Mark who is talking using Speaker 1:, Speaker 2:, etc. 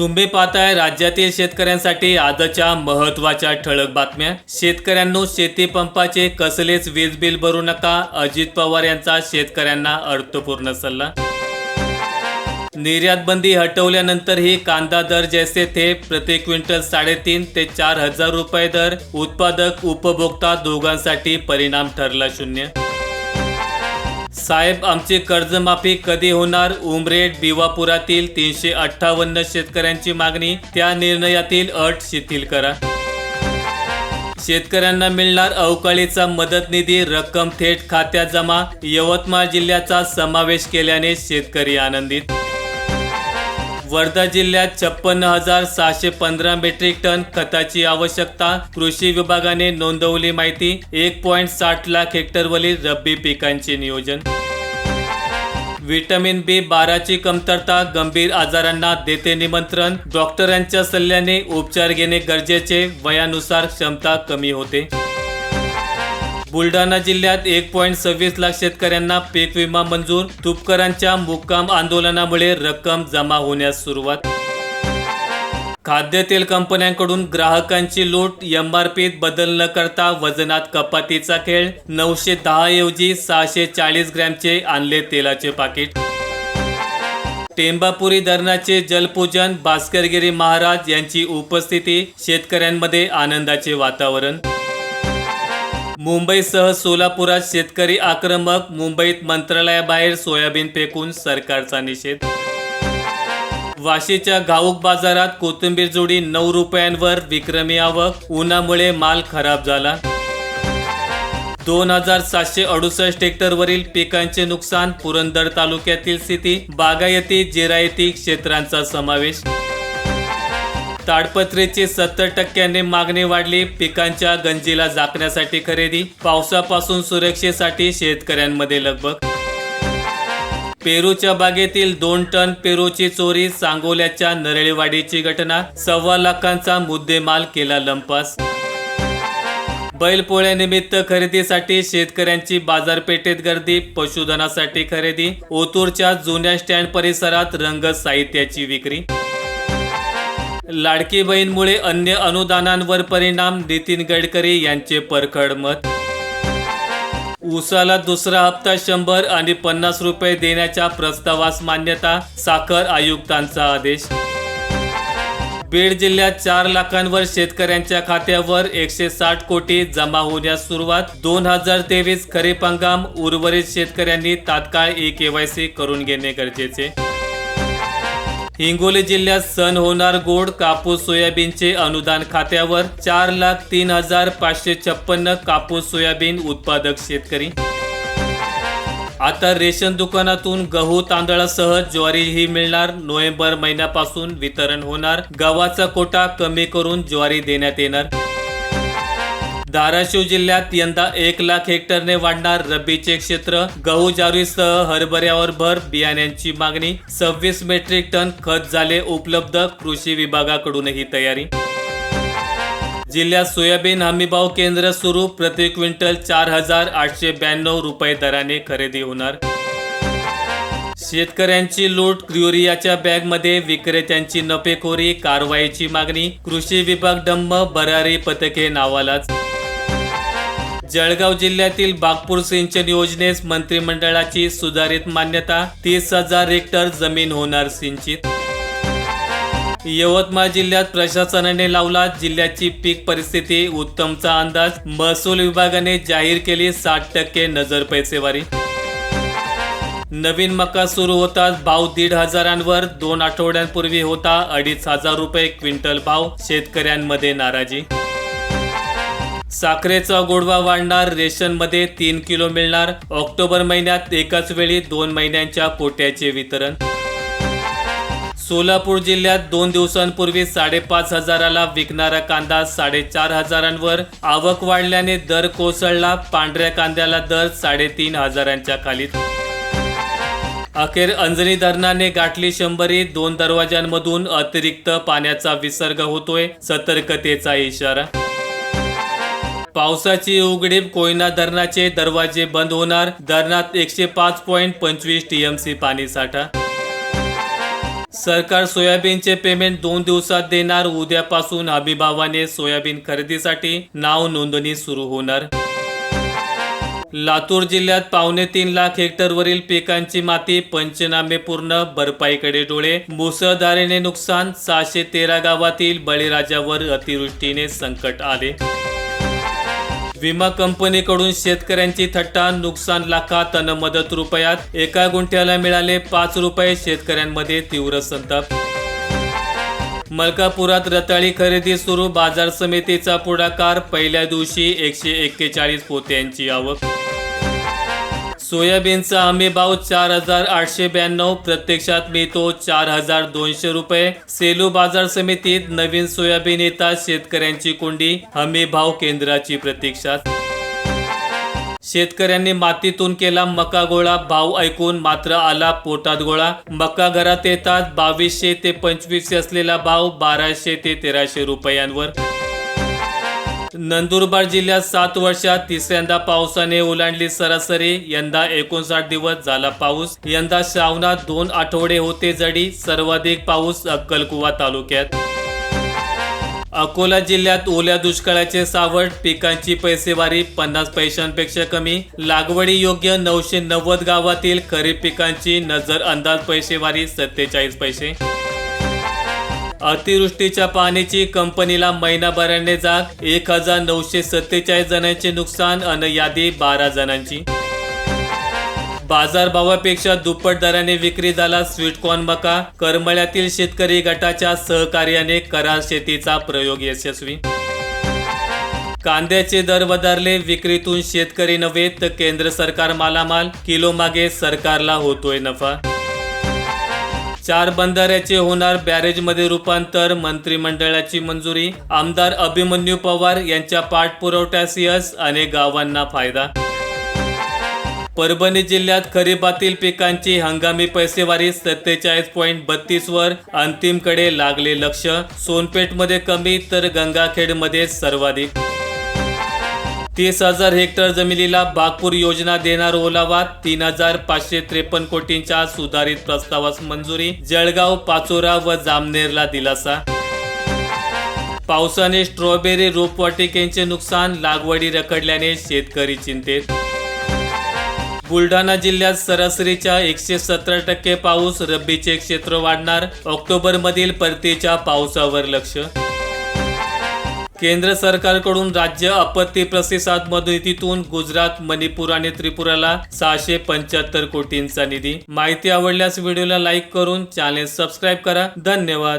Speaker 1: तुम्ही पाहताय राज्यातील शेतकऱ्यांसाठी आजच्या महत्त्वाच्या ठळक बातम्या. शेतकऱ्यांनो शेती पंपाचे कसलेच वीज बिल भरू नका अजित पवार यांचा शेतकऱ्यांना अर्थपूर्ण सल्ला. निर्यात बंदी हटवल्यानंतरही कांदा दर जैसे थे प्रति क्विंटल साडेतीन ते चार हजार रुपये दर उत्पादक उपभोक्ता दोघांसाठी परिणाम ठरला शून्य. साहेब आमची कर्जमाफी कधी होणार? उमरेड बिवापुरातील तीनशे अठ्ठावन्न शेतकऱ्यांची मागणी त्या निर्णयातील अट शिथिल करा. शेतकऱ्यांना मिळणार अवकाळीचा मदत निधी रक्कम थेट खात्यात जमा यवतमाळ जिल्ह्याचा समावेश केल्याने शेतकरी आनंदित. वर्धा जिल्ह्यात छप्पन्न हजार सहाशे पंधरा मेट्रिक टन खताची आवश्यकता कृषी विभागाने नोंदवली माहिती. एक पॉईंट साठ लाख हेक्टरवरील रब्बी पिकांचे नियोजन. व्हिटॅमिन बी बाराची कमतरता गंभीर आजारांना देते निमंत्रण. डॉक्टरांच्या सल्ल्याने उपचार घेणे गरजेचे. वयानुसार क्षमता कमी होते. बुलढाणा जिल्ह्यात एक पॉईंट सव्वीस लाख शेतकऱ्यांना पीक विमा मंजूर. तुपकरांच्या मुक्काम आंदोलनामुळे रक्कम जमा होण्यास सुरुवात. खाद्यतेल कंपन्यांकडून ग्राहकांची लूट. एम आर पीत बदल न करता वजनात कपातीचा खेळ. नऊशे दहा ऐवजी सहाशे चाळीस ग्रॅमचे आणले तेलाचे पाकिट. टेंबापुरी धरणाचे जलपूजन. भास्करगिरी महाराज यांची उपस्थिती. शेतकऱ्यांमध्ये आनंदाचे वातावरण. मुंबईसह सोलापुरात शेतकरी आक्रमक मुंबईत मंत्रालयाबाहेर सोयाबीन फेकून सरकारचा निषेध. वाशीच्या घाऊक बाजारात कोथिंबीर जोडी नऊ रुपयांवर विक्रमी आवक उन्हामुळे माल खराब झाला. दोन हजार सातशे अडुसष्ट हेक्टरवरील पिकांचे नुकसान पुरंदर तालुक्यातील स्थिती बागायती जिरायती क्षेत्रांचा समावेश. ताडपत्रीची सत्तर टक्क्यांनी मागणी वाढली. पिकांच्या गंजीला झाकण्यासाठी खरेदी पावसापासून सुरक्षेसाठी शेतकऱ्यांमध्ये लगबग. पेरूच्या बागेतील दोन टन पेरूची चोरी सांगोल्याच्या नरळेवाडीची घटना सव्वा लाखांचा मुद्देमाल केला लंपास. बैलपोळ्यानिमित्त खरेदीसाठी शेतकऱ्यांची बाजारपेठेत गर्दी पशुधनासाठी खरेदी ओतूरच्या जुन्या स्टँड परिसरात रंग साहित्याची विक्री. लाडकी बहीणमुळे अन्य अनुदानांवर परिणाम नितीन गडकरी यांचे परखड मत. ऊसाला दुसरा हप्ता शंभर आणि पन्नास रुपये देण्याच्या प्रस्तावास मान्यता साखर आयुक्तांचा आदेश. बीड जिल्ह्यात चार लाखांवर शेतकऱ्यांच्या खात्यावर एकशे साठ कोटी जमा होण्यास सुरुवात. दोन हजार तेवीस खरीप हंगाम उर्वरित शेतकऱ्यांनी तात्काळ ई केवायसी करून घेणे गरजेचे. हिंगोली जिल्ह्यात सण होणार गोड कापूस सोयाबीनचे अनुदान खात्यावर चार लाख तीन हजार पाचशे छप्पन्न कापूस सोयाबीन उत्पादक शेतकरी. आता रेशन दुकानातून गहू तांदळासह ज्वारीही मिळणार. नोव्हेंबर महिन्यापासून वितरण होणार. गव्हाचा कोटा कमी करून ज्वारी देण्यात येणार. धाराशिव जिल्ह्यात यंदा एक लाख हेक्टरने वाढणार रब्बीचे क्षेत्र. गहू ज्वारीसह हरभऱ्यावर भर बियाण्यांची मागणी. सव्वीस मेट्रिक टन खत झाले उपलब्ध कृषी विभागाकडूनही तयारी. जिल्ह्यात सोयाबीन हमीभाव केंद्र सुरू प्रति क्विंटल चार हजार आठशे ब्याण्णव रुपये दराने खरेदी होणार. शेतकऱ्यांची लूट युरियाच्या बॅगमध्ये विक्रेत्यांची नफेखोरी कारवाईची मागणी. कृषी विभाग डंब बरारी पथके नावालाच. जळगाव जिल्ह्यातील बागपूर सिंचन योजनेस मंत्रिमंडळाची सुधारित मान्यता तीस हजार हेक्टर जमीन होणार सिंचित. यवतमाळ जिल्ह्यात प्रशासनाने लावला जिल्ह्याची पीक परिस्थिती उत्तमचा अंदाज. महसूल विभागाने जाहीर केली साठ टक्के नजर पैसेवारी. नवीन मका सुरू होताच भाव दीड हजारांवर दोन आठवड्यांपूर्वी होता अडीच हजार रुपये क्विंटल भाव. शेतकऱ्यांमध्ये नाराजी साखरेचा गोडवा वाढणार रेशनमध्ये तीन किलो मिळणार. ऑक्टोबर महिन्यात एकाच वेळी दोन महिन्यांच्या पोट्याचे वितरण. सोलापूर जिल्ह्यात दोन दिवसांपूर्वी साडेपाच हजाराला विकणारा कांदा साडेचार हजारांवर. आवक वाढल्याने दर कोसळला पांढऱ्या कांद्याला दर साडेतीन हजारांच्या खाली अखेर अंजनी धरणाने गाठली शंभरी दोन दरवाजांमधून अतिरिक्त पाण्याचा विसर्ग होतोय सतर्कतेचा इशारा. पावसाची उघडीप कोयना धरणाचे दरवाजे बंद होणार धरणात एकशे पाच पॉईंट पंचवीस टीएमसी पाणी साठा. सरकार सोयाबीनचे पेमेंट दोन दिवसात देणार उद्यापासून हमीभावाने सोयाबीन खरेदीसाठी नाव नोंदणी सुरू होणार. लातूर जिल्ह्यात पावणे तीन लाख हेक्टरवरील पिकांची माती पंचनामे पूर्ण भरपाईकडे डोळे. मुसळधारेने नुकसान सहाशे तेरा गावातील बळीराजावर अतिवृष्टीने संकट आले. विमा कंपनीकडून शेतकऱ्यांची थट्टा नुकसान लाखात अन मदत रुपयात एका गुंठ्याला मिळाले पाच रुपये शेतकऱ्यांमध्ये तीव्र संताप. मलकापुरात रताळी खरेदी सुरू बाजार समितीचा पुढाकार पहिल्या दिवशी एकशे एक्केचाळीस पोत्यांची आवक. सोयाबीनचा हमी भाव चार हजार आठशे ब्याण्णव प्रत्यक्षात मिळतो चार हजार दोनशे रुपये. सेलू बाजार समितीत नवीन सोयाबीन येतात शेतकऱ्यांची कोंडी हमी भाव केंद्राची प्रतीक्षा. शेतकऱ्यांनी मातीतून केला मका गोळा भाव ऐकून मात्र आला पोटात गोळा. मका घरात येतात बावीसशे ते पंचवीसशे असलेला भाव बाराशे ते तेराशे रुपयांवर. नंदुरबार जिल्ह्यात सात वर्षात तिसऱ्यांदा पावसाने ओलांडली सरासरी. यंदा एकोणसाठ दिवस झाला पाऊस. यंदा श्रावणात दोन आठवडे होते जडी. सर्वाधिक पाऊस अक्कलकुवा तालुक्यात. अकोला जिल्ह्यात ओल्या दुष्काळाचे सावट. पिकांची पैसेवारी पन्नास पैशांपेक्षा कमी. लागवडी योग्य नऊशे नव्वद गावातील खरीप पिकांची नजर अंदाज पैसेवारी सत्तेचाळीस पैसे. अतिवृष्टीच्या पाण्याची कंपनीला महिनाभराने जाग एक हजार नऊशे सत्तेचाळीस जणांचे नुकसान अन यादी बारा जणांची. बाजारभावापेक्षा दुप्पट दराने विक्री झाला स्वीटकॉर्न मका. करमळ्यातील शेतकरी गटाच्या सहकार्याने करार शेतीचा प्रयोग यशस्वी. कांद्याचे दर वधारले विक्रीतून शेतकरी नव्हे तर केंद्र सरकार मालामाल किलो मागे सरकारला होतोय नफा. चार बंधाऱ्याचे होणार बॅरेजमध्ये रूपांतर मंत्रिमंडळाची मंजुरी आमदार अभिमन्यू पवार यांच्या पाठपुरवठ्यास यश अनेक गावांना फायदा. परभणी जिल्ह्यात खरीपातील पिकांची हंगामी पैसेवारी सत्तेचाळीस पॉईंट बत्तीस वर अंतिमकडे लागले लक्ष. सोनपेठमध्ये कमी तर गंगाखेडमध्ये सर्वाधिक. तीस हजार हेक्टर जमिनीला बागपूर योजना देणार ओलावा तीन हजार पाचशे त्रेपन्न कोटींच्या सुधारित प्रस्तावास मंजुरी जळगाव पाचोरा व जामनेरला दिलासा. पावसाने स्ट्रॉबेरी रोपवाटिकेचे नुकसान लागवडी रखडल्याने शेतकरी चिंतेत. बुलढाणा जिल्ह्यात सरासरीच्या एकशे सतरा टक्के पाऊस रब्बीचे क्षेत्र वाढणार ऑक्टोबर मधील परतीच्या पावसावर लक्ष केंद्र सरकारकडून राज्य आपत्ती प्रतिसाद मदतीतून गुजरात मणिपूर आणि त्रिपुराला सहाशे पंच्याहत्तर कोटींचा निधी. माहिती आवडल्यास व्हिडिओला लाईक करून चॅनेल सबस्क्राईब करा. धन्यवाद.